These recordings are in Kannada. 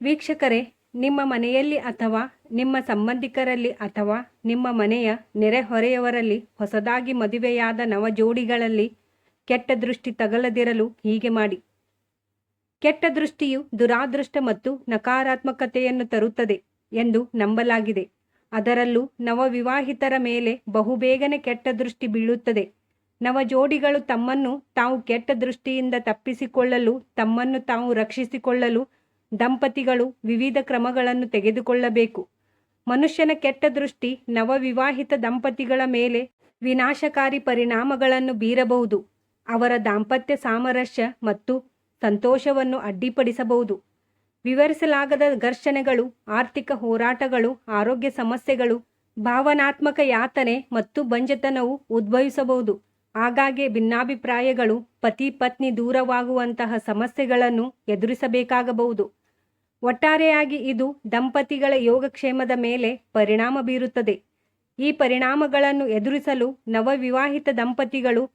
ವೀಕ್ಷಕರೇ, ನಿಮ್ಮ ಮನೆಯಲ್ಲಿ ಅಥವಾ ನಿಮ್ಮ ಸಂಬಂಧಿಕರಲ್ಲಿ ಅಥವಾ ನಿಮ್ಮ ಮನೆಯ ನೆರೆಹೊರೆಯವರಲ್ಲಿ ಹೊಸದಾಗಿ ಮದುವೆಯಾದ ನವ ಜೋಡಿಗಳಲ್ಲಿ ಕೆಟ್ಟ ದೃಷ್ಟಿ ತಗಲದಿರಲು ಹೀಗೆ ಮಾಡಿ. ಕೆಟ್ಟ ದೃಷ್ಟಿಯು ದುರಾದೃಷ್ಟ ಮತ್ತು ನಕಾರಾತ್ಮಕತೆಯನ್ನು ತರುತ್ತದೆ ಎಂದು ನಂಬಲಾಗಿದೆ. ಅದರಲ್ಲೂ ನವವಿವಾಹಿತರ ಮೇಲೆ ಬಹುಬೇಗನೆ ಕೆಟ್ಟ ದೃಷ್ಟಿ ಬೀಳುತ್ತದೆ. ನವ ಜೋಡಿಗಳು ತಮ್ಮನ್ನು ತಾವು ಕೆಟ್ಟ ದೃಷ್ಟಿಯಿಂದ ತಪ್ಪಿಸಿಕೊಳ್ಳಲು, ತಮ್ಮನ್ನು ತಾವು ರಕ್ಷಿಸಿಕೊಳ್ಳಲು ದಂಪತಿಗಳು ವಿವಿಧ ಕ್ರಮಗಳನ್ನು ತೆಗೆದುಕೊಳ್ಳಬೇಕು. ಮನುಷ್ಯನ ಕೆಟ್ಟ ದೃಷ್ಟಿ ನವವಿವಾಹಿತ ದಂಪತಿಗಳ ಮೇಲೆ ವಿನಾಶಕಾರಿ ಪರಿಣಾಮಗಳನ್ನು ಬೀರಬಹುದು. ಅವರ ದಾಂಪತ್ಯ ಸಾಮರಸ್ಯ ಮತ್ತು ಸಂತೋಷವನ್ನು ಅಡ್ಡಿಪಡಿಸಬಹುದು. ವಿವರಿಸಲಾಗದ ಘರ್ಷಣೆಗಳು, ಆರ್ಥಿಕ ಹೋರಾಟಗಳು, ಆರೋಗ್ಯ ಸಮಸ್ಯೆಗಳು, ಭಾವನಾತ್ಮಕ ಯಾತನೆ ಮತ್ತು ಬಂಜತನವು ಉದ್ಭವಿಸಬಹುದು. ಆಗಾಗ್ಗೆ ಭಿನ್ನಾಭಿಪ್ರಾಯಗಳು, ಪತಿ ಪತ್ನಿ ದೂರವಾಗುವಂತಹ ಸಮಸ್ಯೆಗಳನ್ನು ಎದುರಿಸಬೇಕಾಗಬಹುದು. ಒಟ್ಟಾರೆಯಾಗಿ ಇದು ದಂಪತಿಗಳ ಯೋಗಕ್ಷೇಮದ ಮೇಲೆ ಪರಿಣಾಮ ಬೀರುತ್ತದೆ. ಈ ಪರಿಣಾಮಗಳನ್ನು ಎದುರಿಸಲು ನವವಿವಾಹಿತ ದಂಪತಿಗಳು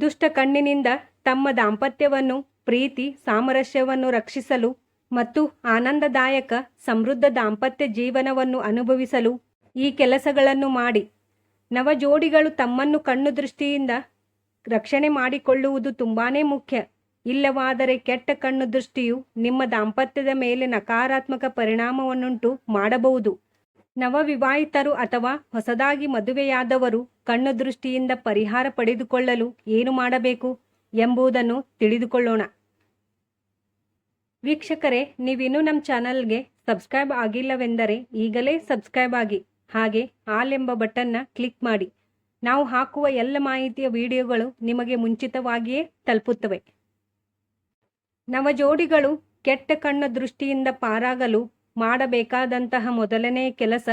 ದುಷ್ಟ ಕಣ್ಣಿನಿಂದ ತಮ್ಮ ದಾಂಪತ್ಯವನ್ನು, ಪ್ರೀತಿ, ಸಾಮರಸ್ಯವನ್ನು ರಕ್ಷಿಸಲು ಮತ್ತು ಆನಂದದಾಯಕ ಸಮೃದ್ಧ ದಾಂಪತ್ಯ ಜೀವನವನ್ನು ಅನುಭವಿಸಲು ಈ ಕೆಲಸಗಳನ್ನು ಮಾಡಿ. ನವ ಜೋಡಿಗಳು ತಮ್ಮನ್ನು ಕಣ್ಣು ದೃಷ್ಟಿಯಿಂದ ರಕ್ಷಣೆ ಮಾಡಿಕೊಳ್ಳುವುದು ತುಂಬಾನೇ ಮುಖ್ಯ. ಇಲ್ಲವಾದರೆ ಕೆಟ್ಟ ಕಣ್ಣು ದೃಷ್ಟಿಯು ನಿಮ್ಮ ದಾಂಪತ್ಯದ ಮೇಲೆ ನಕಾರಾತ್ಮಕ ಪರಿಣಾಮವನ್ನುಂಟು ಮಾಡಬಹುದು. ನವವಿವಾಹಿತರು ಅಥವಾ ಹೊಸದಾಗಿ ಮದುವೆಯಾದವರು ಕಣ್ಣು ದೃಷ್ಟಿಯಿಂದ ಪರಿಹಾರ ಪಡೆದುಕೊಳ್ಳಲು ಏನು ಮಾಡಬೇಕು ಎಂಬುದನ್ನು ತಿಳಿದುಕೊಳ್ಳೋಣ. ವೀಕ್ಷಕರೇ, ನೀವಿನ್ನೂ ನಮ್ಮ ಚಾನಲ್ಗೆ ಸಬ್ಸ್ಕ್ರೈಬ್ ಆಗಿಲ್ಲವೆಂದರೆ ಈಗಲೇ ಸಬ್ಸ್ಕ್ರೈಬ್ ಆಗಿ, ಹಾಗೆ ಆಲ್ ಎಂಬ ಬಟನ್ನ ಕ್ಲಿಕ್ ಮಾಡಿ. ನಾವು ಹಾಕುವ ಎಲ್ಲ ಮಾಹಿತಿಯ ವಿಡಿಯೋಗಳು ನಿಮಗೆ ಮುಂಚಿತವಾಗಿಯೇ ತಲುಪುತ್ತವೆ. ನವಜೋಡಿಗಳು ಕೆಟ್ಟ ಕಣ್ಣ ದೃಷ್ಟಿಯಿಂದ ಪಾರಾಗಲು ಮಾಡಬೇಕಾದಂತಹ ಮೊದಲನೇ ಕೆಲಸ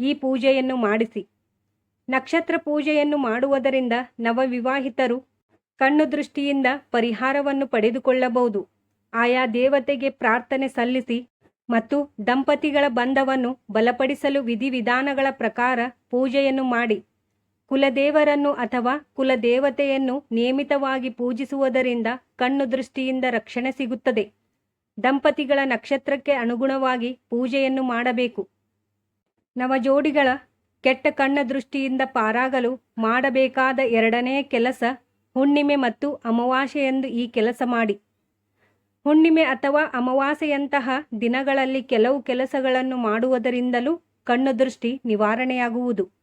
ಈ ಪೂಜೆಯನ್ನು ಮಾಡಿಸಿ. ನಕ್ಷತ್ರ ಪೂಜೆಯನ್ನು ಮಾಡುವುದರಿಂದ ನವವಿವಾಹಿತರು ಕಣ್ಣು ದೃಷ್ಟಿಯಿಂದ ಪರಿಹಾರವನ್ನು ಪಡೆದುಕೊಳ್ಳಬಹುದು. ಆಯಾ ದೇವತೆಗೆ ಪ್ರಾರ್ಥನೆ ಸಲ್ಲಿಸಿ ಮತ್ತು ದಂಪತಿಗಳ ಬಂಧವನ್ನು ಬಲಪಡಿಸಲು ವಿಧಿವಿಧಾನಗಳ ಪ್ರಕಾರ ಪೂಜೆಯನ್ನು ಮಾಡಿ. ಕುಲದೇವರನ್ನು ಅಥವಾ ಕುಲದೇವತೆಯನ್ನು ನಿಯಮಿತವಾಗಿ ಪೂಜಿಸುವುದರಿಂದ ಕಣ್ಣು ದೃಷ್ಟಿಯಿಂದ ರಕ್ಷಣೆ ಸಿಗುತ್ತದೆ. ದಂಪತಿಗಳ ನಕ್ಷತ್ರಕ್ಕೆ ಅನುಗುಣವಾಗಿ ಪೂಜೆಯನ್ನು ಮಾಡಬೇಕು. ನವಜೋಡಿಗಳ ಕೆಟ್ಟ ಕಣ್ಣ ದೃಷ್ಟಿಯಿಂದ ಪಾರಾಗಲು ಮಾಡಬೇಕಾದ ಎರಡನೇ ಕೆಲಸ ಹುಣ್ಣಿಮೆ ಮತ್ತು ಅಮಾವಾಸೆಯೆಂದು ಈ ಕೆಲಸ ಮಾಡಿ. ಹುಣ್ಣಿಮೆ ಅಥವಾ ಅಮಾವಾಸ್ಯೆಯಂತಹ ದಿನಗಳಲ್ಲಿ ಕೆಲವು ಕೆಲಸಗಳನ್ನು ಮಾಡುವುದರಿಂದಲೂ ಕಣ್ಣು ದೃಷ್ಟಿ ನಿವಾರಣೆಯಾಗುವುದು.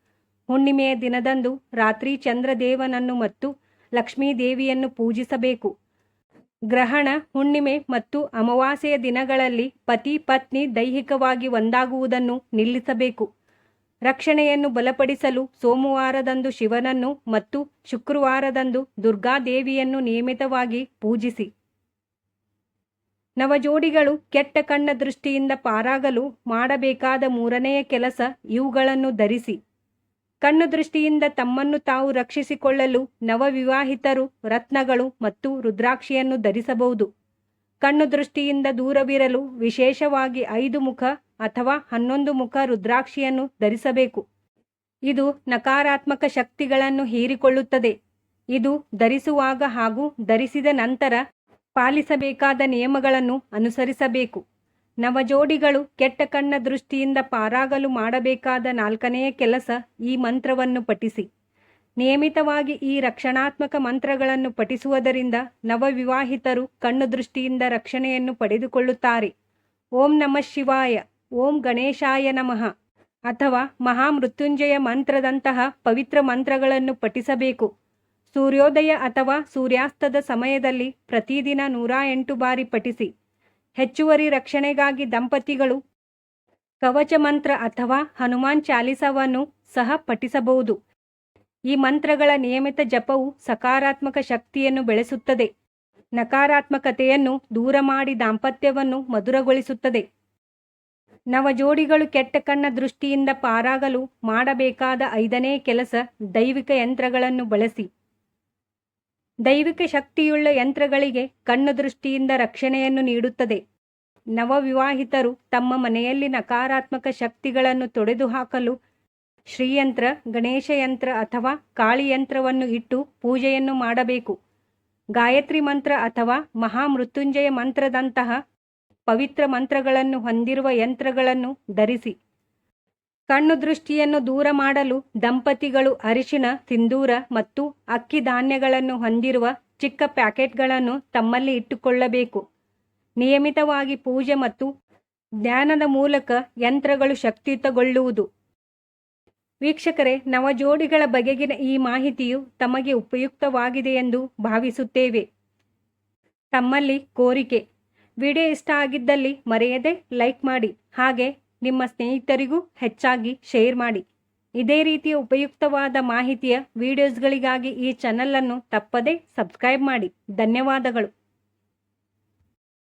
ಹುಣ್ಣಿಮೆಯ ದಿನದಂದು ರಾತ್ರಿ ಚಂದ್ರದೇವನನ್ನು ಮತ್ತು ಲಕ್ಷ್ಮೀದೇವಿಯನ್ನು ಪೂಜಿಸಬೇಕು. ಗ್ರಹಣ, ಹುಣ್ಣಿಮೆ ಮತ್ತು ಅಮಾವಾಸ್ಯೆಯ ದಿನಗಳಲ್ಲಿ ಪತಿ ಪತ್ನಿ ದೈಹಿಕವಾಗಿ ಒಂದಾಗುವುದನ್ನು ನಿಲ್ಲಿಸಬೇಕು. ರಕ್ಷಣೆಯನ್ನು ಬಲಪಡಿಸಲು ಸೋಮವಾರದಂದು ಶಿವನನ್ನು ಮತ್ತು ಶುಕ್ರವಾರದಂದು ದುರ್ಗಾದೇವಿಯನ್ನು ನಿಯಮಿತವಾಗಿ ಪೂಜಿಸಿ. ನವಜೋಡಿಗಳು ಕೆಟ್ಟ ಕಣ್ಣ ದೃಷ್ಟಿಯಿಂದ ಪಾರಾಗಲು ಮಾಡಬೇಕಾದ ಮೂರನೆಯ ಕೆಲಸ ಇವುಗಳನ್ನು ಧರಿಸಿ. ಕಣ್ಣು ದೃಷ್ಟಿಯಿಂದ ತಮ್ಮನ್ನು ತಾವು ರಕ್ಷಿಸಿಕೊಳ್ಳಲು ನವವಿವಾಹಿತರು, ರತ್ನಗಳು ಮತ್ತು ರುದ್ರಾಕ್ಷಿಯನ್ನು ಧರಿಸಬಹುದು. ಕಣ್ಣು ದೃಷ್ಟಿಯಿಂದ ದೂರವಿರಲು ವಿಶೇಷವಾಗಿ ಐದು ಮುಖ ಅಥವಾ ಹನ್ನೊಂದು ಮುಖ ರುದ್ರಾಕ್ಷಿಯನ್ನು ಧರಿಸಬೇಕು. ಇದು ನಕಾರಾತ್ಮಕ ಶಕ್ತಿಗಳನ್ನು ಹೀರಿಕೊಳ್ಳುತ್ತದೆ. ಇದು ಧರಿಸುವಾಗ ಹಾಗೂ ಧರಿಸಿದ ನಂತರ ಪಾಲಿಸಬೇಕಾದ ನಿಯಮಗಳನ್ನು ಅನುಸರಿಸಬೇಕು. ನವಜೋಡಿಗಳು ಕೆಟ್ಟ ಕಣ್ಣ ದೃಷ್ಟಿಯಿಂದ ಪಾರಾಗಲು ಮಾಡಬೇಕಾದ ನಾಲ್ಕನೆಯ ಕೆಲಸ ಈ ಮಂತ್ರವನ್ನು ಪಠಿಸಿ. ನಿಯಮಿತವಾಗಿ ಈ ರಕ್ಷಣಾತ್ಮಕ ಮಂತ್ರಗಳನ್ನು ಪಠಿಸುವುದರಿಂದ ನವವಿವಾಹಿತರು ಕಣ್ಣು ದೃಷ್ಟಿಯಿಂದ ರಕ್ಷಣೆಯನ್ನು ಪಡೆದುಕೊಳ್ಳುತ್ತಾರೆ. ಓಂ ನಮಃ ಶಿವಾಯ, ಓಂ ಗಣೇಶಾಯ ನಮಃ ಅಥವಾ ಮಹಾಮೃತ್ಯುಂಜಯ ಮಂತ್ರದಂತಹ ಪವಿತ್ರ ಮಂತ್ರಗಳನ್ನು ಪಠಿಸಬೇಕು. ಸೂರ್ಯೋದಯ ಅಥವಾ ಸೂರ್ಯಾಸ್ತದ ಸಮಯದಲ್ಲಿ ಪ್ರತಿದಿನ ನೂರ ಎಂಟು ಬಾರಿ ಪಠಿಸಿ. ಹೆಚ್ಚುವರಿ ರಕ್ಷಣೆಗಾಗಿ ದಂಪತಿಗಳು. ಕವಚ ಮಂತ್ರ ಅಥವಾ ಹನುಮಾನ್ ಚಾಲಿಸವನ್ನು ಸಹ ಪಠಿಸಬಹುದು. ಈ ಮಂತ್ರಗಳ ನಿಯಮಿತ ಜಪವು ಸಕಾರಾತ್ಮಕ ಶಕ್ತಿಯನ್ನು ಬೆಳೆಸುತ್ತದೆ. ನಕಾರಾತ್ಮಕತೆಯನ್ನು ದೂರ ಮಾಡಿ ದಾಂಪತ್ಯವನ್ನು ಮಧುರಗೊಳಿಸುತ್ತದೆ. ನವಜೋಡಿಗಳು ಕೆಟ್ಟ ಕಣ್ಣ ದೃಷ್ಟಿಯಿಂದ ಪಾರಾಗಲು ಮಾಡಬೇಕಾದ ಐದನೇ ಕೆಲಸ ದೈವಿಕ ಯಂತ್ರಗಳನ್ನು ಬಳಸಿ. ದೈವಿಕ ಶಕ್ತಿಯುಳ್ಳ ಯಂತ್ರಗಳಿಗೆ ಕಣ್ಣು ದೃಷ್ಟಿಯಿಂದ ರಕ್ಷಣೆಯನ್ನು ನೀಡುತ್ತದೆ. ನವವಿವಾಹಿತರು ತಮ್ಮ ಮನೆಯಲ್ಲಿ ನಕಾರಾತ್ಮಕ ಶಕ್ತಿಗಳನ್ನು ತೊಡೆದುಹಾಕಲು ಶ್ರೀಯಂತ್ರ ಗಣೇಶ ಯಂತ್ರ ಅಥವಾ ಕಾಳಿಯಂತ್ರವನ್ನು ಇಟ್ಟು ಪೂಜೆಯನ್ನು ಮಾಡಬೇಕು. ಗಾಯತ್ರಿ ಮಂತ್ರ ಅಥವಾ ಮಹಾಮೃತ್ಯುಂಜಯ ಮಂತ್ರದಂತಹ ಪವಿತ್ರ ಮಂತ್ರಗಳನ್ನು ಹೊಂದಿರುವ ಯಂತ್ರಗಳನ್ನು ಧರಿಸಿ. ಕಣ್ಣು ದೃಷ್ಟಿಯನ್ನು ದೂರ ಮಾಡಲು ದಂಪತಿಗಳು ಅರಿಶಿನ, ಸಿಂಧೂರ ಮತ್ತು ಅಕ್ಕಿ ಧಾನ್ಯಗಳನ್ನು ಹೊಂದಿರುವ ಚಿಕ್ಕ ಪ್ಯಾಕೆಟ್ಗಳನ್ನು ತಮ್ಮಲ್ಲಿ ಇಟ್ಟುಕೊಳ್ಳಬೇಕು. ನಿಯಮಿತವಾಗಿ ಪೂಜೆ ಮತ್ತು ಧ್ಯಾನದ ಮೂಲಕ ಯಂತ್ರಗಳು ಶಕ್ತಿಯುತಗೊಳ್ಳುವುದು. ವೀಕ್ಷಕರೇ, ನವಜೋಡಿಗಳ ಬಗೆಗಿನ ಈ ಮಾಹಿತಿಯು ತಮಗೆ ಉಪಯುಕ್ತವಾಗಿದೆ ಎಂದು ಭಾವಿಸುತ್ತೇವೆ. ತಮ್ಮಲ್ಲಿ ಕೋರಿಕೆ. ವಿಡಿಯೋ ಇಷ್ಟ ಆಗಿದ್ದಲ್ಲಿ ಮರೆಯದೆ ಲೈಕ್ ಮಾಡಿ. ಹಾಗೆ ನಿಮ್ಮ ಸ್ನೇಹಿತರಿಗೂ ಹೆಚ್ಚಾಗಿ ಶೇರ್ ಮಾಡಿ. ಇದೇ ರೀತಿಯ ಉಪಯುಕ್ತವಾದ ಮಾಹಿತಿಯ ವಿಡಿಯೋಸ್ಗಳಿಗಾಗಿ ಈ ಚಾನಲನ್ನು ತಪ್ಪದೇ ಸಬ್ಸ್ಕ್ರೈಬ್ ಮಾಡಿ. ಧನ್ಯವಾದಗಳು.